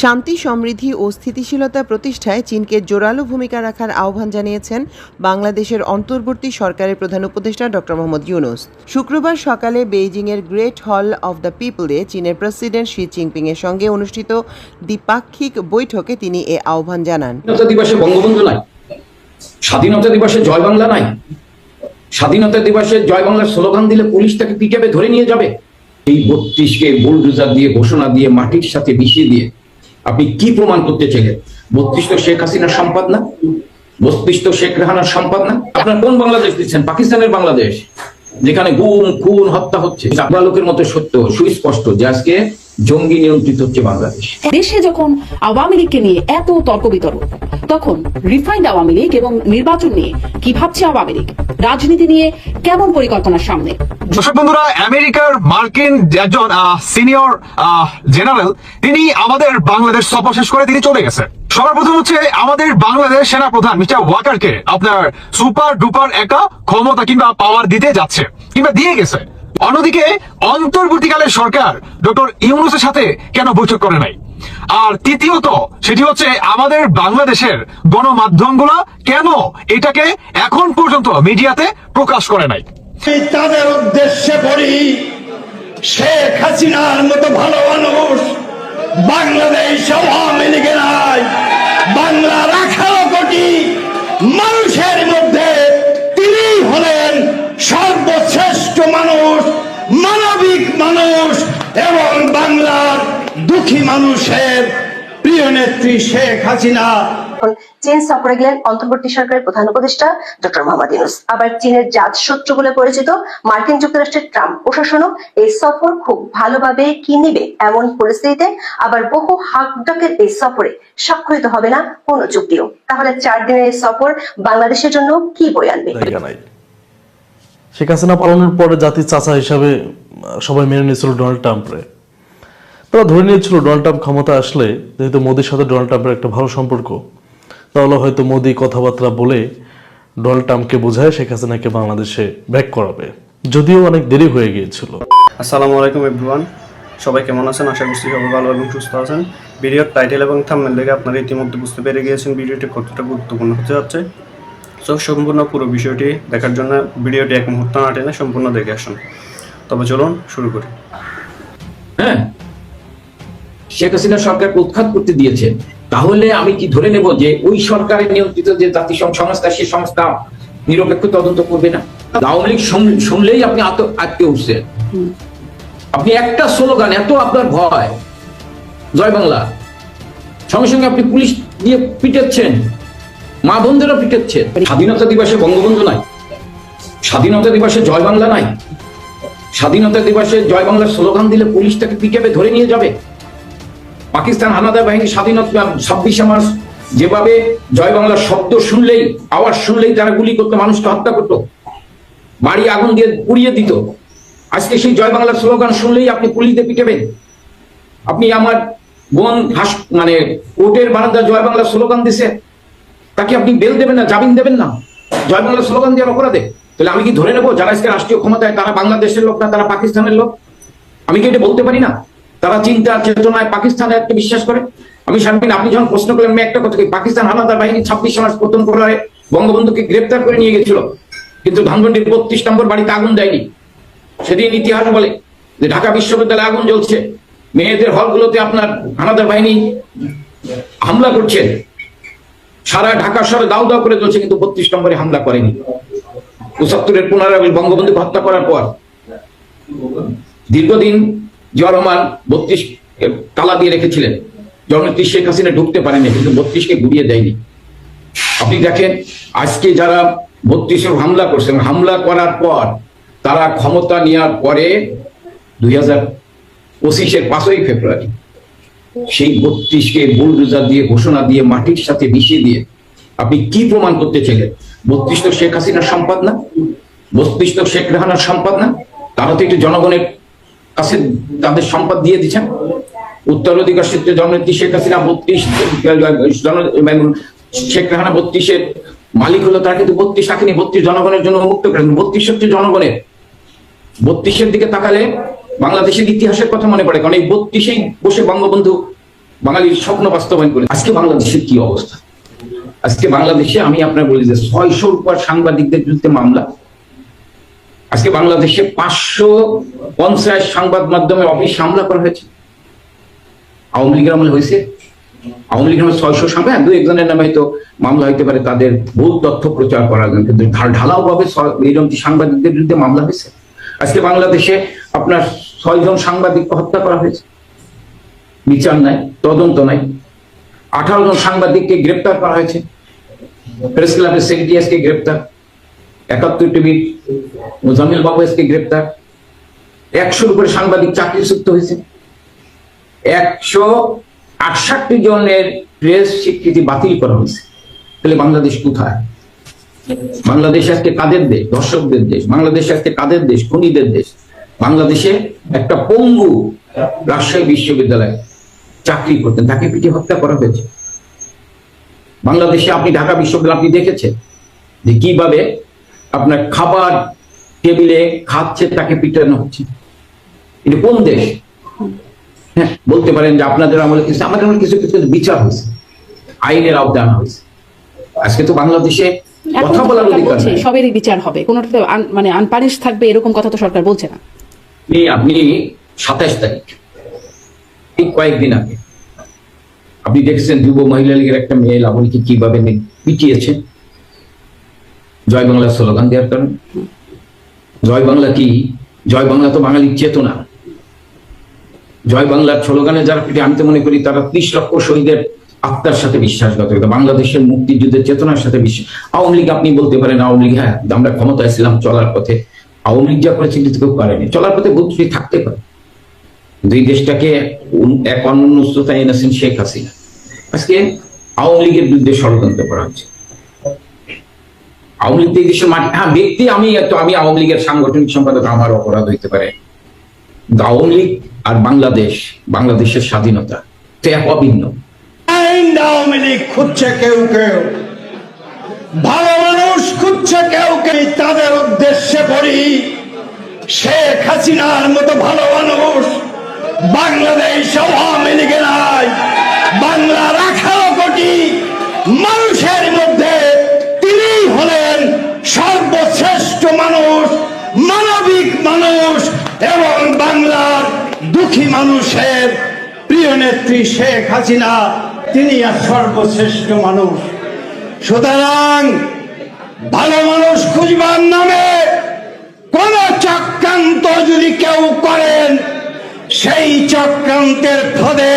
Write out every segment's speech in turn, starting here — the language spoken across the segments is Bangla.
শান্তি, সমৃদ্ধি ও স্থিতিশীলতা প্রতিষ্ঠায় চীনকে জোরালো ভূমিকা রাখার আহ্বান জানিয়েছেন বাংলাদেশের অন্তর্বর্তী সরকারের প্রধান উপদেষ্টা ডক্টর মোহাম্মদ ইউনুস। শুক্রবার সকালে বেইজিংয়ের গ্রেট হল অব দ্য পিপলে চীনের প্রেসিডেন্ট শি জিনপিংয়ের সঙ্গে অনুষ্ঠিত দ্বিপাক্ষিক বৈঠকে তিনি এ আহ্বান জানান। স্বাধীনতা দিবসে জয় বাংলা নাই। স্বাধীনতা দিবসে জয় বাংলার স্লোগান দিলে পুলিশ তাকে পিটাবে ধরে নিয়ে যাবে। এই বত্রিশকে বুলডোজার দিয়ে ঘোষণা দিয়ে মাটির সাথে মিশিয়ে দিয়ে আপনি কি প্রমাণ করতে বত্রিশ তো শেখ হাসিনার সম্পদ না? তো শেখ রেহানার সম্পাদ না? আপনার কোন বাংলাদেশ দিচ্ছেন? পাকিস্তানের বাংলাদেশ, যেখানে গুম, খুন, হত্যা হচ্ছে। লোকের মতো সত্য, সুস্পষ্ট যে আজকে জঙ্গি নিয়ন্ত্রিত হচ্ছে বাংলাদেশ। দেশে যখন আওয়ামী লীগকে নিয়ে এত তর্ক বিতর্ক তখন রিফাইন্ড আওয়ামী লীগ এবং নির্বাচন নিয়ে কি ভাবছে আওয়ামী লীগ? রাজনীতি নিয়ে কেমন পরিকল্পনার সামনে? দর্শক বন্ধুরা আমেরিকার মার্কিন একজন সিনিয়র জেনারেল তিনি আমাদের বাংলাদেশ সফর শেষ করে তিনি চলে গেছে সবার প্রথম হচ্ছে আমাদের বাংলাদেশ সেনা প্রধান মিস্টার ওয়াকারকে আপনার সুপার ডুপার একটা ক্ষমতা কিংবা পাওয়ার দিতে যাচ্ছে কিংবা দিয়ে গেছে। অন্যদিকে, অন্তর্বর্তীকালের সরকার ডক্টর ইউনুসের সাথে কেন বৈঠক করে নাই? আর তৃতীয়ত, সেটি হচ্ছে আমাদের বাংলাদেশের গণমাধ্যমগুলো কেন এটাকে এখন পর্যন্ত মিডিয়াতে প্রকাশ করে নাই? তাদের উদ্দেশ্যে বলি শেখ হাসিনার মতো ভালো মানুষ বাংলাদেশ আওয়ামী লীগে নাই বাংলার আঠারো কোটি মানুষের মানবিক মানুষ এবং বাংলার দুঃখী মানুষের প্রিয় নেত্রী শেখ হাসিনা। সফরে গেলেন অন্তর্বর্তী সরকারের প্রধান উপদেষ্টা ডক্টর মোহাম্মদ ইউনুস। আবার চীনের জাত শত্রু বলে পরিচিত মার্কিন যুক্তরাষ্ট্রের ট্রাম্প প্রশাসনও এই সফর খুব ভালোভাবে কি নিবে এমন পরিস্থিতিতে আবার বহু হাকডাকের এই সফরে স্বাক্ষরিত হবে না কোনো চুক্তিও। তাহলে চার দিনের এই সফর বাংলাদেশের জন্য কি বই আনবে? শেখ হাসিনা পালানোর পরে জাতির চাচা হিসাবে সবাই মেনে নিয়েছিল ডোনাল্ড ট্রাম্পরে। তারা ধরে নিয়েছিল ডোনাল্ড ট্রাম্প ক্ষমতা আসলে, যেহেতু মোদির সাথে ডোনাল্ড ট্রাম্পের একটা ভালো সম্পর্ক, তাহলে হয়তো মোদি কথাবার্তা বলে ডোনাল্ড ট্রাম্পকে বোঝায় শেখ হাসিনাকে বাংলাদেশে ব্যাক করাবে। যদিও অনেক দেরি হয়ে গিয়েছিল। আসসালামু আলাইকুম এভরিওয়ান সবাই কেমন আছেন? আশা করছি সবাই ভালো এবং সুস্থ আছেন। ভিডিওর টাইটেল এবং থাম্বনেল দেখে আপনারা ইতিমধ্যে বুঝতে পেরে গিয়েছেন, ভিডিওটি কতটা গুরুত্বপূর্ণ হতে যাচ্ছে। সো সম্পূর্ণ পুরো বিষয়টি দেখার জন্য ভিডিওটি এক মুহূর্ত না টেনে সম্পূর্ণ দেখে আসুন। তবে চলুন, শুরু করি। হ্যাঁ। শেখ হাসিনা সরকার উৎখাত করতে দিয়েছে। তাহলে আমি কি ধরে নেব যে ওই সরকারের নিয়ন্ত্রিত যে জাতিসংঘ সংস্থা, সেই সংস্থা নিরপেক্ষ তদন্ত করবে না? আওয়ামী লীগ শুনলেই আপনি আটকে উঠছেন। আপনি একটা স্লোগান, এত আপনার ভয়। জয় বাংলা। সঙ্গে সঙ্গে আপনি পুলিশ দিয়ে পিটাচ্ছেন। মা বোনদেরও পিটাচ্ছেন স্বাধীনতা দিবসে বঙ্গবন্ধু নাই। স্বাধীনতা দিবসে জয় বাংলা নাই। স্বাধীনতা দিবসে জয় বাংলার স্লোগান দিলে পুলিশ তাকে পিটাবে ধরে নিয়ে যাবে। পাকিস্তান হানাদার বাহিনী স্বাধীনতা ছাব্বিশে মার্চ যেভাবে জয় বাংলার শব্দ শুনলেই, আওয়াজ শুনলেই তারা গুলি করতো, মানুষকে হত্যা করতো। বাড়ি আগুন দিয়ে পুড়িয়ে দিত। আজকে সেই জয় বাংলার স্লোগান শুনলেই আপনি পুলিশে পিটাবেন। আপনি আমার বোন হাস মানে কোর্টের বারান্দা জয় বাংলার স্লোগান দিছে। তাকে আপনি বেল দেবেন না, জামিন দেবেন না। জয় বাংলার স্লোগান দেওয়ার অপরাধে। তাহলে আমি কি ধরে নেব? যারা আজকে রাষ্ট্রীয় ক্ষমতায় তারা বাংলাদেশের লোক না, তারা পাকিস্তানের লোক? আমি কি এটা বলতে পারি না? তারা চিন্তা, চেতনায় পাকিস্তানে একটা বিশ্বাস করে? আমি শারমিন, আপনি যখন প্রশ্ন করলেন একটা কথা পাকিস্তান হানাদার বাহিনী ছাব্বিশ মাস প্রথম করে বঙ্গবন্ধুকে গ্রেপ্তার করে নিয়ে গেছিল। কিন্তু ধানমন্ডির বত্রিশ নম্বর বাড়িতে আগুন দেয়নি। সেদিন ইতিহাস বলে যে ঢাকা বিশ্ববিদ্যালয়ে আগুন জ্বলছে। মেয়েদের হলগুলোতে আপনার হানাদার বাহিনী হামলা করছেন সারা ঢাকা শহরে দাও দাও করে চলছে, কিন্তু বত্রিশ নম্বরে হামলা করেনি। পঁচাত্তরের পুনরায় বঙ্গবন্ধুকে হত্যা করার পর দীর্ঘদিন জিয়া রহমান বত্রিশ তালা দিয়ে রেখেছিলেন। জননেত্রী শেখ হাসিনা ঢুকতে পারেনি, কিন্তু বত্রিশকে ঘুরিয়ে দেয়নি। আপনি দেখেন, আজকে যারা বত্রিশের হামলা করছেন হামলা করার পর তারা ক্ষমতা নেওয়ার পরে দুই হাজার পঁচিশের পাঁচই ফেব্রুয়ারি সেই বত্রিশকে বুলডোজার দিয়ে, ঘোষণা দিয়ে, মাটির সাথে মিশিয়ে দিয়ে আপনি কি প্রমাণ করতে চাইলেন? বত্রিশ তো শেখ হাসিনার সম্পদ না? বত্রিশ তো শেখ রেহানার সম্পদ না? তারা তো একটু জনগণের কাছে তাদের সম্পদ দিয়ে দিচ্ছেন। উত্তরাধিকার সূত্রে জননেত্রী শেখ হাসিনা বত্রিশ শেখ রেহানা বত্রিশের মালিক হলো, তারা কিন্তু বত্রিশ রাখেনি বত্রিশ জনগণের জন্য মুক্ত করেন বত্রিশ হচ্ছে জনগণের। বত্রিশের দিকে তাকালে বাংলাদেশের ইতিহাসের কথা মনে পড়ে, কারণ এই বত্রিশেই বসে বঙ্গবন্ধু বাঙালির স্বপ্ন বাস্তবায়ন করে আজকে বাংলাদেশের কি অবস্থা? আজকে বাংলাদেশে আমি আপনার বলি যে ছয়শোর উপর সাংবাদিকদের বিরুদ্ধে মামলা। আজকে বাংলাদেশে পাঁচশো পঞ্চাশ সংবাদ মাধ্যমে অফিস হামলা করা হয়েছে। আওয়ামী লীগের আমলে হয়েছে। আওয়ামী লীগের আমলে ছয়শো সাংবাদিক দু একজনের নামে হয়তো মামলা হইতে পারে, তাদের ভুল তথ্য প্রচার করার জন্য, কিন্তু ঢালাও ভাবে সাংবাদিকদের বিরুদ্ধে মামলা হয়েছে। আজকে বাংলাদেশে আপনার ছয়জন সাংবাদিককে হত্যা করা হয়েছে। বিচার নাই, তদন্ত নাই। আঠারো জন সাংবাদিককে গ্রেপ্তার করা হয়েছে। প্রেস ক্লাবের সেক্রেটারিয়াসকে গ্রেপ্তার। একাত্তর টিভির বাবু এসকে গ্রেপ্তার। একশোর উপরে সাংবাদিক চাকরিচ্যুত হয়েছে। একশো আটষট্টি জনের প্রেস স্বীকৃতি বাতিল করা হয়েছে। তাহলে বাংলাদেশ কোথায়? বাংলাদেশ আজকে কাদের দেশ? দর্শকদের দেশ। বাংলাদেশ আজকে কাদের দেশ? খুনিদের দেশ? বাংলাদেশে একটা পঙ্গু রাজশাহী বিশ্ববিদ্যালয়ে চাকরি করতেন তাকে পিঠে হত্যা করা হয়েছে। বাংলাদেশে আপনি ঢাকা বিশ্ববিদ্যালয় আপনি দেখেছেন যে কীভাবে আপনার খাবার টেবিলে খাচ্ছে তাকে পিটানো হচ্ছে। এটা কোন দেশ? হ্যাঁ বলতে পারেন যে আপনাদের আমলে কিছু আমাদের আমলে কিছু কিছু বিচার হয়েছে আইনের আওতায় আনা হয়েছে। আজকে তো বাংলাদেশে কথা বলার অধিকার সবেরই বিচার হবে। কোনোটাতে মানে আনপানিশ থাকবে এরকম কথা তো সরকার বলছে না। আপনি আপনি সাতাশ তারিখ, ঠিক কয়েকদিন আগে। আপনি দেখছেন যুব মহিলা লীগের একটা মেয়ে লাবণীকে কীভাবে পিটিয়েছে জয় বাংলা স্লোগান দেওয়ার কারণে। জয় বাংলা কি? জয় বাংলা তো বাঙালির চেতনা। জয় বাংলার স্লোগানে যারা পিঠে আমি তো মনে করি তারা ত্রিশ লক্ষ শহীদের আত্মার সাথে বিশ্বাসঘাতকতা বাংলাদেশের মুক্তিযুদ্ধের চেতনার সাথে বিশ্বাস আওয়ামী লীগ আপনি বলতে পারেন, আওয়ামী লীগ হ্যাঁ আমরা ক্ষমতায় ছিলাম চলার পথে। আওয়ামী লীগ যা করেছে কিন্তু কেউ পারেনি। চলার পথে ভুল ত্রুটি থাকতে পারে। দুই দেশটাকে এক উচ্চতায় এনেছেন শেখ হাসিনা। আজকে আওয়ামী লীগের বিরুদ্ধে ষড়যন্ত্র করা হচ্ছে। আওয়ামী লীগ দেশের হ্যাঁ ব্যক্তি আমি তো আমি আওয়ামী লীগের সাংগঠনিক সম্পাদক, আমার অপরাধ হইতে পারে। আওয়ামী লীগ আর বাংলাদেশ, বাংলাদেশের স্বাধীনতা, তো এক অভিন্ন। আওয়ামী লীগ খুঁজছে কেউ কেউ। ভালো মানুষ কেউ কেউ তাদের উদ্দেশ্যে বলি শেখ হাসিনার মতো ভালো মানুষ বাংলাদেশ আওয়ামী লীগে নাই। বাংলার আঠারো কোটি মানুষের মধ্যে তিনি হলেন সর্বশ্রেষ্ঠ মানুষ, মানবিক মানুষ এবং বাংলার দুঃখী মানুষের প্রিয় নেত্রী শেখ হাসিনা। তিনি আর সর্বশ্রেষ্ঠ মানুষ। সুতরাং ভালো মানুষ খুঁজবার নামে কোন চক্রান্ত যদি কেউ করেন, সেই চক্রান্তের ফলে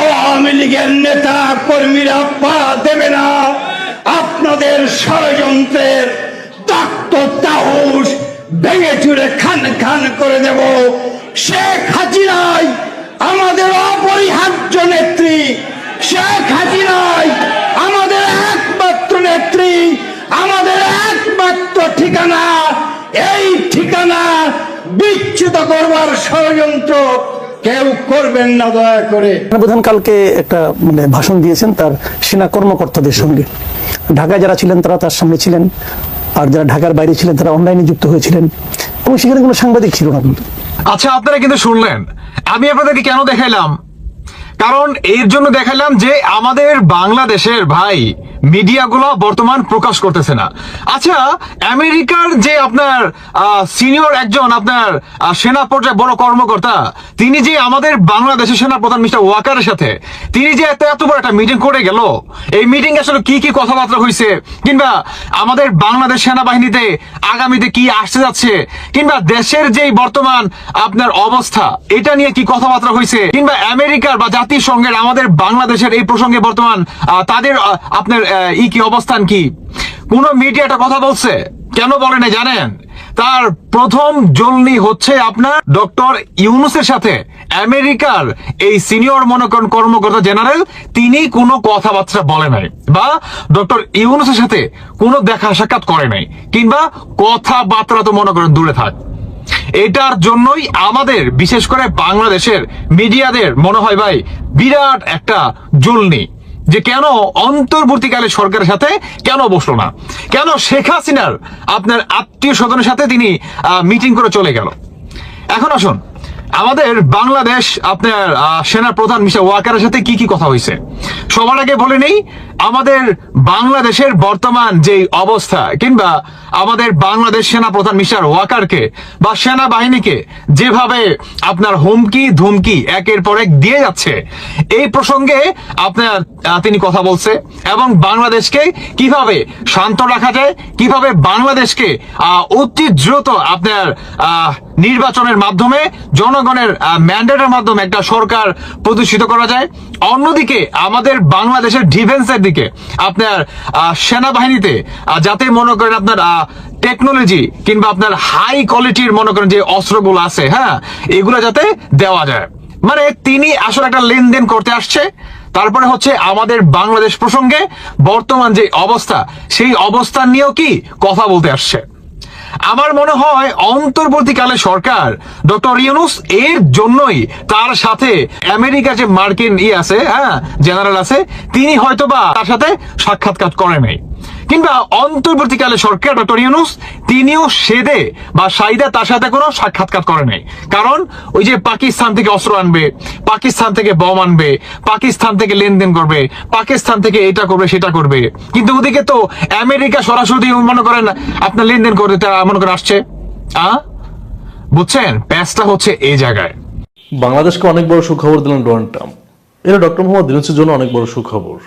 আওয়ামী লীগের নেতা কর্মীরা পা দেবে না। আপনাদের ষড়যন্ত্রের তক্ত তাহুস ভেঙে চুরে খান খান করে দেব। শেখ হাসিনাই আমাদের অপরিহার্য নেত্রী। শেখ হাসিনাই আমাদের একমাত্র নেত্রী। আমাদের একমাত্র ঠিকানা এই ঠিকানা বিচ্যুত করবার ষড়যন্ত্র কেউ করবেন না দয়া করে। প্রধান কালকে একটা মানে ভাষণ দিয়েছেন তার সেনা কর্মকর্তাদের সঙ্গে। ঢাকায় যারা ছিলেন তারা তার সামনে ছিলেন আর যারা ঢাকার বাইরে ছিলেন তারা অনলাইনে যুক্ত হয়েছিলেন। এবং সেখানে কোনো সাংবাদিক ছিল না। কিন্তু আচ্ছা আপনারা কিন্তু শুনলেন। আমি আপনাদেরকে কেন দেখাইলাম? কারণ এর জন্য দেখাইলাম যে আমাদের বাংলাদেশের ভাই মিডিয়াগুলো বর্তমান প্রকাশ করতেছে না। আচ্ছা আমেরিকার যে আপনার সিনিয়র একজন আপনার সেনা পর্যায়ে বড় কর্মকর্তা, তিনি যে আমাদের বাংলাদেশের সেনা প্রধান মিস্টার ওয়াকারের সাথে, তিনি যে এত এত বড় একটা মিটিং করে গেল, এই মিটিং আসলে কি কি কথাবার্তা হয়েছে কিংবা আমাদের বাংলাদেশ সেনাবাহিনীতে আগামীতে কি আসতে যাচ্ছে, কিংবা দেশের যেই বর্তমান আপনার অবস্থা, এটা নিয়ে কি কথাবার্তা হয়েছে কিংবা আমেরিকার বা জাতিসংঘের আমাদের বাংলাদেশের এই প্রসঙ্গে বর্তমান তাদের আপনার ই কি, অবস্থান কি? কোন মিডিয়াটা কথা বলছে। কেন বলে না জানেন? তার প্রথম জলনি হচ্ছে আপনার ডক্টর ইউনুসের সাথে। আমেরিকার এই সিনিয়র মনোকরণ কর্মকর্তা জেনারেল, তিনি কোনো কথাবার্তা বলে নাই বা ডক্টর ইউনুসের সাথে কোনো দেখা সাক্ষাৎ করে নাই কিংবা কথাবার্তা তো মনে করেন দূরে থাক। এটার জন্যই আমাদের, বিশেষ করে বাংলাদেশের মিডিয়াদের মনে হয় ভাই, বিরাট একটা জুলনি। যে কেন অন্তর্বর্তীকালে সরকারের সাথে কেন বসল না? কেন শেখ হাসিনার আপনার আত্মীয় স্বজনের সাথে তিনি মিটিং করে চলে গেল? এখন আসুন। আমাদের বাংলাদেশ আপনার সেনা প্রধান মিস্টার ওয়াকারের সাথে কি কি কথা হয়েছে? সবার আগে বলে নেই আমাদের বাংলাদেশের বর্তমান যে অবস্থা কিংবা আমাদের বাংলাদেশ সেনা প্রধান মিস্টার ওয়াকারকে বা সেনাবাহিনীকে যেভাবে আপনার হুমকি ধুমকি একের পর এক দিয়ে যাচ্ছে এই প্রসঙ্গে আপনার তিনি কথা বলছে এবং বাংলাদেশকে কীভাবে শান্ত রাখা যায় কীভাবে বাংলাদেশকে অতি দ্রুত আপনার আহ, নির্বাচনের মাধ্যমে জনগণের ম্যান্ডেটের মাধ্যমে একটা সরকার প্রতিষ্ঠিত করা যায়। অন্যদিকে আমাদের বাংলাদেশের ডিফেন্সের দিকে আপনার সেনাবাহিনীতে যাতে মনে করেন আপনার টেকনোলজি কিংবা আপনার হাই কোয়ালিটির মনে করেন যে অস্ত্রগুলো আছে হ্যাঁ এগুলো যাতে দেওয়া যায়। মানে তিনি আসলে একটা লেনদেন করতে আসছে। তারপরে হচ্ছে আমাদের বাংলাদেশ প্রসঙ্গে বর্তমান যে অবস্থা, সেই অবস্থা নিয়েও কি কথা বলতে আসছে। আমার মনে হয় অন্তর্বর্তীকালে সরকার ডক্টর ইউনুস এর জন্যই তার সাথে আমেরিকা যে মার্কিন ই আছে হ্যাঁ জেনারেল আছে, তিনি হয়তোবা তার সাথে সাক্ষাৎকার করে নাই কিংবা অন্তর্বর্তীকালে সরকার ডক্টর ইউনুস, তিনিও সেদে বা সাইদা তার সাথে কোনো সাক্ষাৎকার করে নাই। কারণ ওই যে পাকিস্তান থেকে অস্ত্র আনবে, পাকিস্তান থেকে বম আনবে, পাকিস্তান থেকে লেনদেন করবে, পাকিস্তান থেকে এটা করবে, সেটা করবে। কিন্তু ওদিকে তো আমেরিকা সরাসরি মনে করেন, আপনার লেনদেন করে তারা মনে করে আসছে। আ? বুঝছেন? প্যাচটা হচ্ছে এই জায়গায়। বাংলাদেশকে অনেক বড় সুখবর দিলেন ডোনাল্ড ট্রাম্প। এটা ডক্টর মোহাম্মদ ইউনুসের জন্য অনেক বড় সুখবর।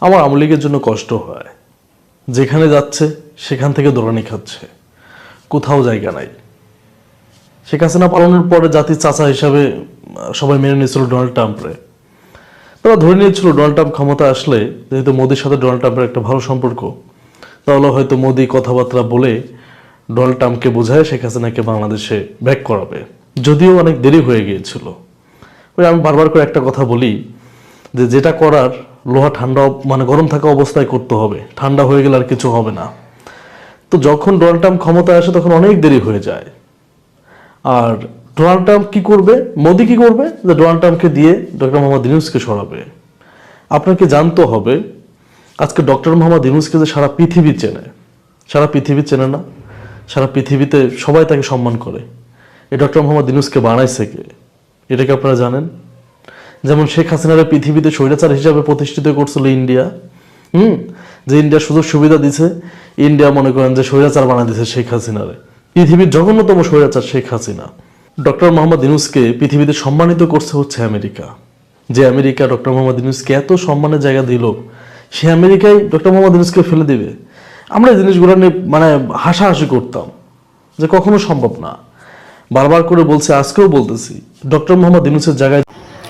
আমার আওয়ামী লীগের জন্য কষ্ট হয়। যেখানে যাচ্ছে, সেখান থেকে দৌড়ানি খাচ্ছে। কোথাও জায়গা নাই। শেখ হাসিনা পালনের পরে জাতির চাচা হিসাবে সবাই মেনে নিয়েছিল ডোনাল্ড ট্রাম্পরে। তারা ধরে নিয়েছিল ডোনাল্ড ট্রাম্প ক্ষমতা আসলে, যেহেতু মোদির সাথে ডোনাল্ড ট্রাম্পের একটা ভালো সম্পর্ক, তাহলে হয়তো মোদি কথাবার্তা বলে ডোনাল্ড ট্রাম্পকে বোঝায়, শেখ হাসিনাকে বাংলাদেশে ব্যাক করাবে। যদিও অনেক দেরি হয়ে গিয়েছিল। ওই আমি বারবার করে একটা কথা বলি, যে যেটা করার লোহা ঠান্ডা মানে গরম থাকা অবস্থায় করতে হবে। ঠান্ডা হয়ে গেলে আর কিছু হবে না। তো যখন ডোনাল্ড ট্রাম্প ক্ষমতায় আসে, তখন অনেক দেরি হয়ে যায়। আর ডোনাল্ড ট্রাম্প কি করবে? মোদি কি করবে? যে ডোনাল্ড ট্রাম্পকে দিয়ে ডক্টর মোহাম্মদ ইউনুসকে সরাবে। আপনাকে জানতে হবে, আজকে ডক্টর মোহাম্মদ ইউনুসকে যে সারা পৃথিবী চেনে, সারা পৃথিবী চেনে না, সারা পৃথিবীতে সবাই তাকে সম্মান করে। এই ডক্টর মোহাম্মদ ইউনুসকে বানাইছে কে? এটা কি আপনারা জানেন? যেমন শেখ হাসিনার পৃথিবীতে স্বৈরাচার হিসাবে প্রতিষ্ঠিত করছিল ইন্ডিয়া, হুম? যে ইন্ডিয়া সুযোগ সুবিধা দিছে, ইন্ডিয়া মনে করেন যে স্বৈরাচার বানা দিছে শেখ হাসিনারে। পৃথিবীর জঘন্যতম স্বৈরাচার শেখ হাসিনা। ডক্টর মোহাম্মদ ইউনুসকে পৃথিবীতে সম্মানিত করছে হচ্ছে আমেরিকা। যে আমেরিকা ডক্টর মোহাম্মদ ইউনুসকে এত সম্মানের জায়গা দিল, সে আমেরিকায় ডক্টর মোহাম্মদ ইউনুসকে ফেলে দিবে। আমরা এই জিনিসগুলো নিয়ে মানে হাসাহাসি করতাম যে কখনো সম্ভব না। বারবার করে বলছে, আজকেও বলতেছি, ডক্টর মোহাম্মদ ইউনুসের জায়গায়